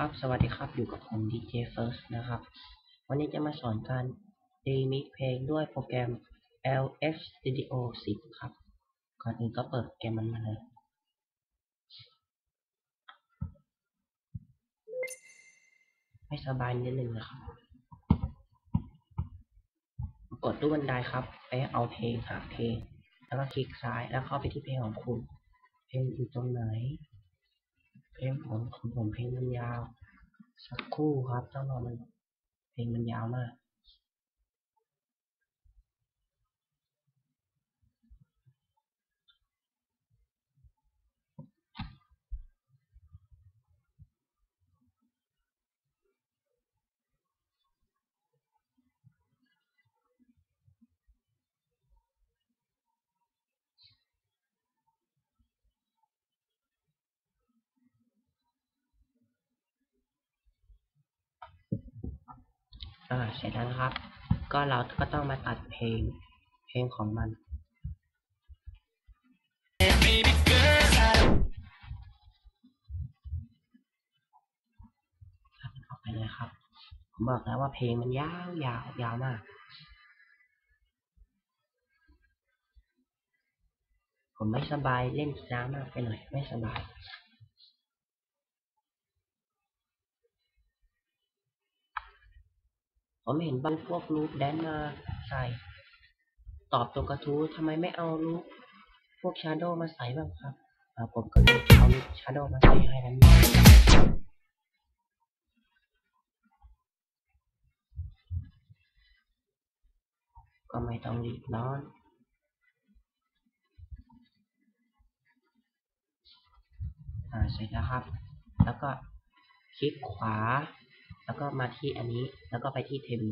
ครับ สวัสดีครับ อยู่กับผม DJ First นะครับ วันนี้จะมาสอนการ remix เพลงด้วยโปรแกรม LX Studio 10 ครับ ก่อนอื่นก็เปิดโปรแกรมมันมาเลยไม่สบายนิดนึงนะครับกดรูปบันไดครับ ไปเอาเพลงหาเพลง แล้วก็คลิกซ้ายแล้วเข้าไปที่เพลงของคุณ เพลงอยู่ตรงไหน เพลงของของผมเพลงมันยาว สักคู่ครับต้องรอมันเพลงมันยาวมาก อ่าเสร็จแล้วนะครับ ก็เราก็ต้องมาตัดเพลง เพลงของมันตัดมันออกไปเลยครับ ผมบอกแล้วว่าเพลงมันยาวยาวยาวมากผมไม่สบายเล่นกีฬามากไปหน่อยไม่สบาย ผมเห็นบางพวกรูปแดนมาใส่ ตอบตัวกระทู้ทำไมไม่เอารูปพวกชาโดมาใส่บ้างครับผมก็เลยเอารูปชาโดมาใส่ให้นั้นก็ไม่ต้องรีบร้อนอ่าเสร็จแล้วครับ แล้วก็คลิกขวา แล้วก็มาที่อันนี้แล้วก็ไปที่เทม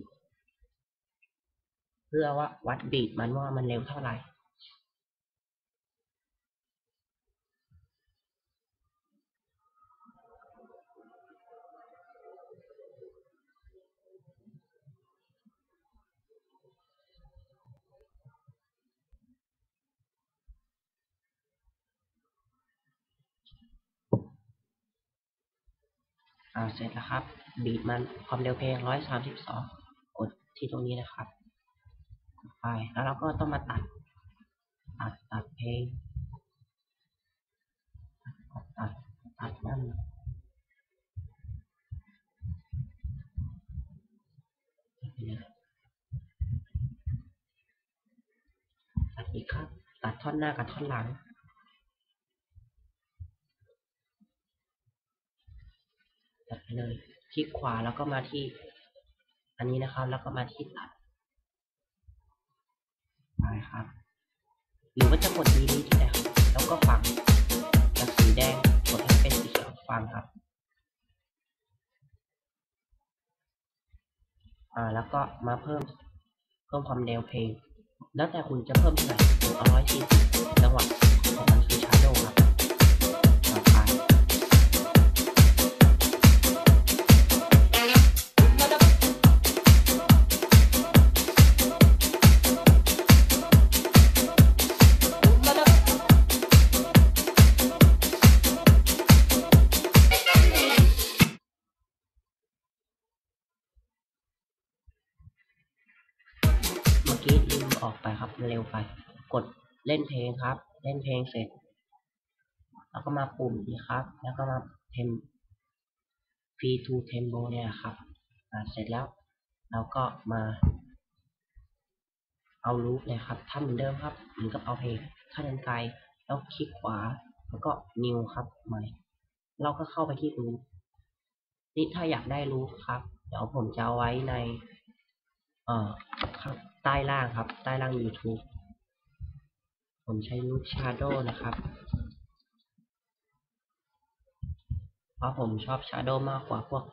เพื่อว่าวัดบีดมันว่ามันเร็วเท่าไหร่ อ่าเสร็จแล้วครับ บีทมันความเร็วเพลงร้อยสามสิบสองกดที่ตรงนี้นะครับกดไปแล้วเราก็ต้องมาตัด ตัดตัดเพลงตัดตัดตัดนั่นตัดอีกครับ ตัดท่อนหน้ากับท่อนหลัง ตัดไป เลยคลิกขวาแล้วก็มาที่ อันนี้นะครับ แล้วก็มาที่ตัดไปครับ หรือว่าจะกดดีลีที่ไหนครับแล้วก็ฟังจากสีแดงกดให้เป็นสีเขียวฟังครับอ่าแล้วก็มาเพิ่มเพิ่มความเร็วเพลง แล้วแต่คุณจะเพิ่มเท่าไหร่ผมเอาร้อยสี่สิบจังหวะของมัน เมื่อกี้ลืมออกไปครับเร็วไป กดเล่นเพลงครับ เล่นเพลงเสร็จ แล้วก็มาปุ่มนี้ครับ แล้วก็มาเทม free to tempo เนี่ยครับเสร็จแล้วเราก็มา เอาลูปเลยครับทำเหมือนเดิมครับเหมือนกับเอาเพลงถ้นไกลแล้วคลิกขวา แล้วก็ new ครับใหม่ เราก็เข้าไปที่รูปนี่ถ้าอยากได้รูปครับ เดี๋ยวผมจะเอาไว้ใน เอ่อข้าง ใต้ล่างครับ ใต้ล่าง YouTube ผมใช้รูป Shadow นะครับ เพราะผมชอบ Shadow มากกว่าพวก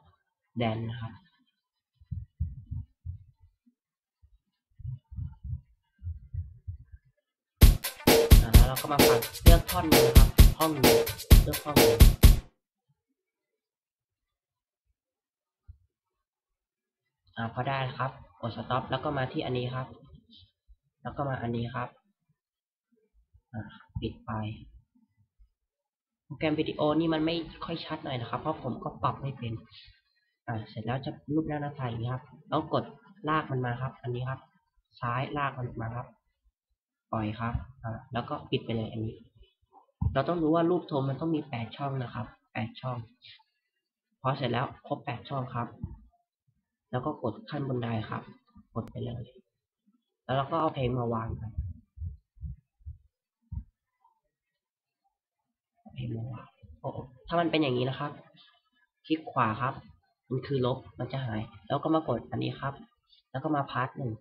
แดนนะครับแล้วเราก็มาฟังเลือกท่อนนึงนะครับห้องนึงเลือกห้องนึงอ่าพอได้ครับ กด stop แล้วก็มาที่อันนี้ครับ แล้วก็มาอันนี้ครับปิดไปโปรแกรมวิดีโอนี่มันไม่ค่อยชัดหน่อยนะครับ เพราะผมก็ปรับไม่เป็น อ่า เสร็จแล้วจะรูปหน้าหน้าตาอย่างนี้ครับแล้วกดลากมันมาครับ อันนี้ครับ ซ้ายลากมันมาครับ ปล่อยครับ อ่า แล้วก็ปิดไปเลยอันนี้ เราต้องรู้ว่ารูปโทรมันต้องมีแปดช่องนะครับแปดช่อง พอเสร็จแล้วครบแปดช่องครับ แล้วก็กดขั้นบนไดครับ กดไปเลย แล้วเราก็เอาเพลงมาวางครับเอาเพลงมาวางโอ้ถ้ามันเป็นอย่างนี้นะครับ คลิกขวาครับ มันคือลบ มันจะหาย แล้วก็มากดอันนี้ครับ แล้วก็มาพาร์ทหนึ่ง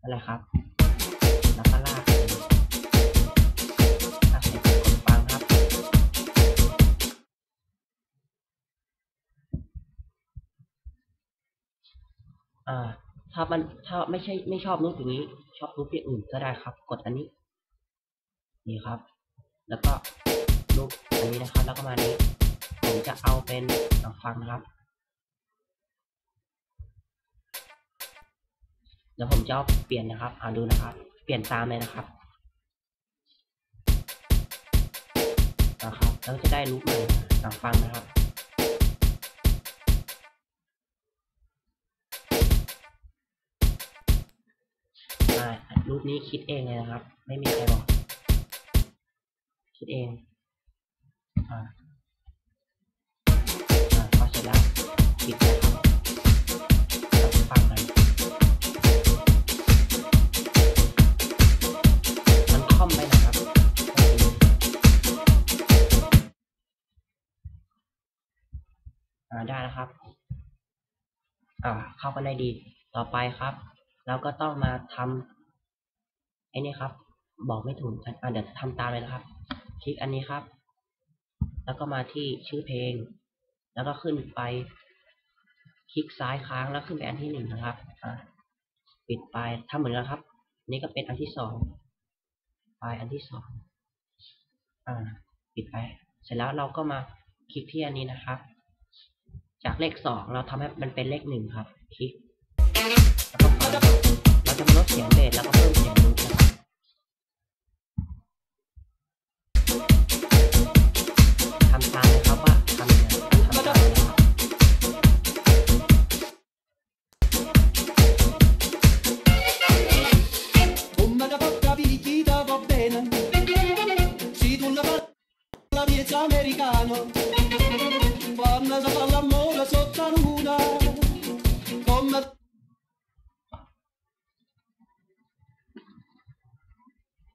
นั่นแหละครับ แล้วก็ลาก อ่า ถ้ามันถ้าไม่ใช่ไม่ชอบรูปอย่างนี้ ชอบรูปอย่างอื่นก็ได้ครับ กดอันนี้ นี่ครับ แล้วก็รูปอันนี้นะครับ แล้วก็มานี้ ผมจะเอาเป็นลองฟังนะครับ เดี๋ยวผมจะเปลี่ยนนะครับอ่าดูนะครับ เปลี่ยนตามเลยนะครับนะครับแล้วจะได้รูปใหม่ลองฟังนะครับ รูปนี้คิดเองเลยนะครับ ไม่มีใครบอก คิดเองอ่าอ่าพอเสร็จแล้วปิดนะครับแล้วฟังกันมันค่อมไปนะครับ อ่าได้แล้วครับ อ่า เข้ากันได้ดีต่อไปครับเราก็ต้องมาทำ ไอ้นี่ครับ บอกไม่ถูกกันอ่าเดี๋ยวทำตามเลยนะครับ คลิกอันนี้ครับ แล้วก็มาที่ชื่อเพลง แล้วก็ขึ้นไป คลิกซ้ายค้างแล้วขึ้นไปอันที่หนึ่งนะครับอ่าปิดไปทำเหมือนกันครับ นี่ก็เป็นอันที่สองไปอันที่สองอ่า ปิดไป เสร็จแล้วเราก็มาคลิกที่อันนี้นะครับ จากเลขสองเราทำให้มันเป็นเลขหนึ่งครับ คลิก แล้วก็เราจะมาลดเสียงเบสแล้วก็เพิ่มเสียงลูนะครับ ช้างนะครับว่าทำยังไงทำได้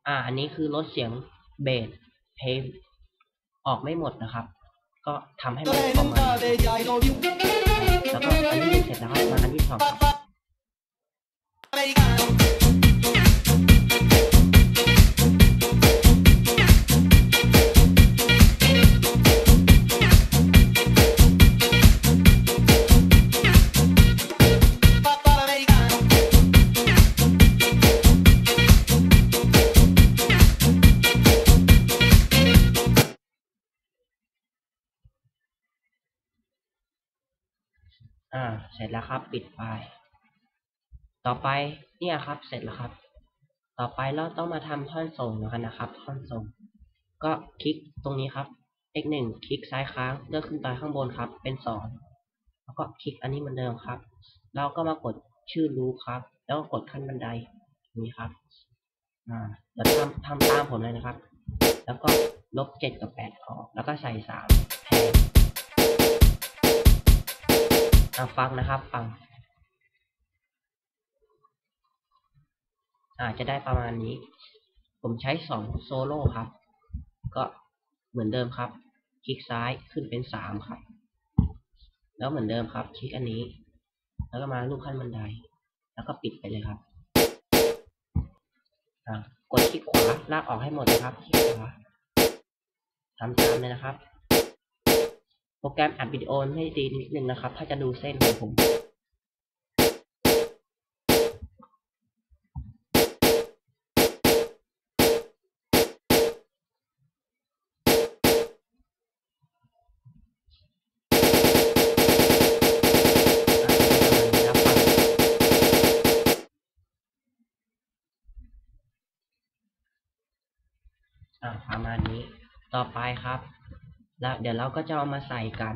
อ่า อันนี้คือลดเสียงเบสเพลง ออกไม่หมดนะครับ ก็ทำให้มันประมาณ presentate ai do più แล้วก็อันที่หนึ่งเสร็จแล้วครับมาอันที่สอง อ่า เสร็จแล้วครับ ปิดไป ต่อไปเนี่ยครับ เสร็จแล้วครับ ต่อไปเราต้องมาทำท่อนส่งกันนะครับ ท่อนส่ง ก็คลิกตรงนี้ครับ x หนึ่งคลิกซ้ายค้างเลือกขึ้นไปข้างบนครับ เป็นสองแล้วก็คลิกอันนี้เหมือนเดิมครับ เราก็มากดชื่อรูปครับ แล้วก็กดขั้นบันไดนี้ครับ อ่าเดี๋ยวทำทำตามผมเลยนะครับ แล้วก็ลบเจ็ดกับแปดออก แล้วก็ใส่สาม อะฟังนะครับ ฟัง อ่าจะได้ประมาณนี้ ผมใช้สองโซโล่ครับ ก็เหมือนเดิมครับ คลิกซ้ายขึ้นเป็นสามครับ แล้วเหมือนเดิมครับ คลิกอันนี้ แล้วก็มาลูกขั้นบันได แล้วก็ปิดไปเลยครับอ่ากดคลิกขวาลากออกให้หมดนะครับคลิกขวาทำตามเลยนะครับ โปรแกรมอัดวิดีโอให้ดีนิดนึงนะครับ ถ้าจะดูเส้นของผมประมาณนี้ต่อไปครับ แล้วเดี๋ยวเราก็จะเอามาใส่กัน